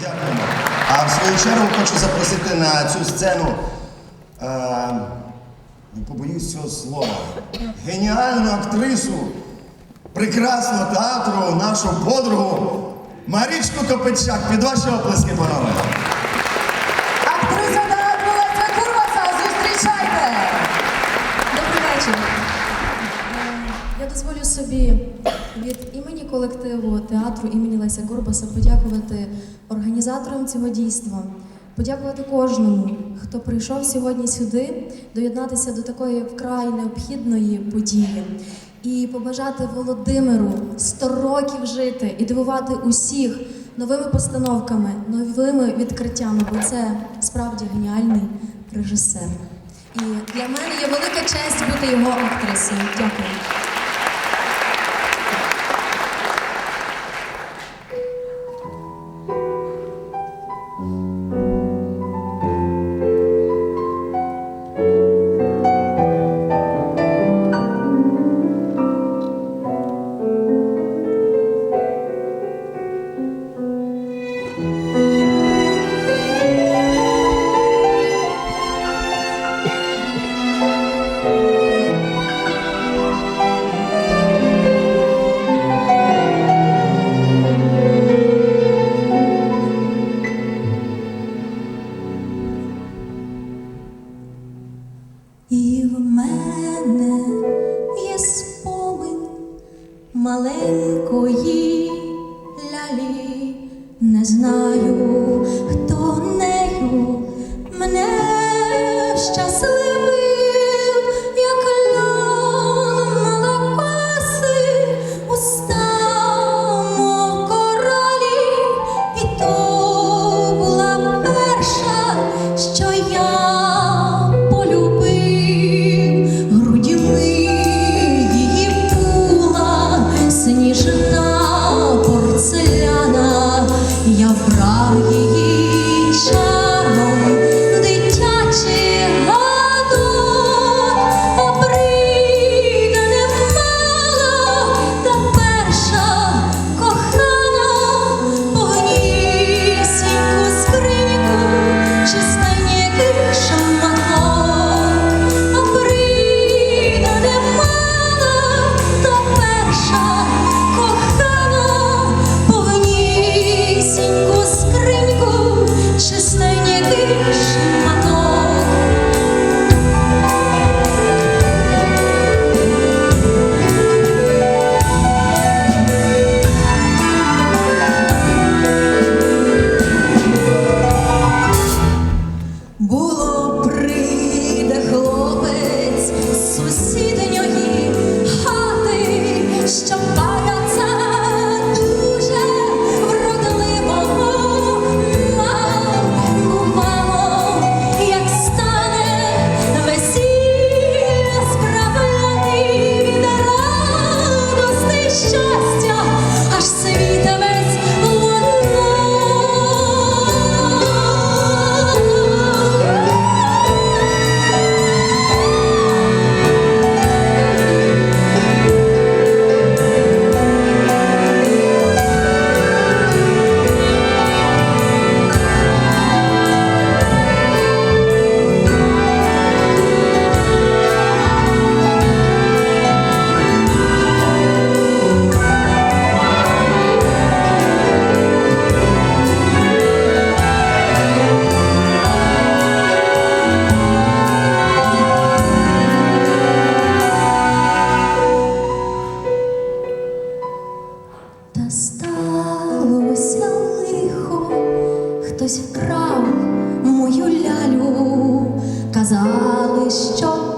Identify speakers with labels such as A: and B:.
A: Дякуємо. А в свою чергу хочу запросити на цю сцену. Е, не побоюсь цього слова. Геніальну актрису прекрасного театру, нашу подругу Марічку Копичак. Під ваші оплески, панове.
B: Актриса театру Леся Курбаса, зустрічайте!
C: Добрий вечір. Е, Я дозволю собі від імені колективу театру імені Леся Гурбаса подякувати організаторам цього дійства, подякувати кожному, хто прийшов сьогодні сюди, доєднатися до такої вкрай необхідної події. І побажати Володимиру 100 років жити і дивувати усіх новими постановками, новими відкриттями, бо це справді геніальний режисер. І для мене є велика честь бути його актрисою. Дякую.
D: В мене є спомин маленької лялі, не знаю, emotional казали, що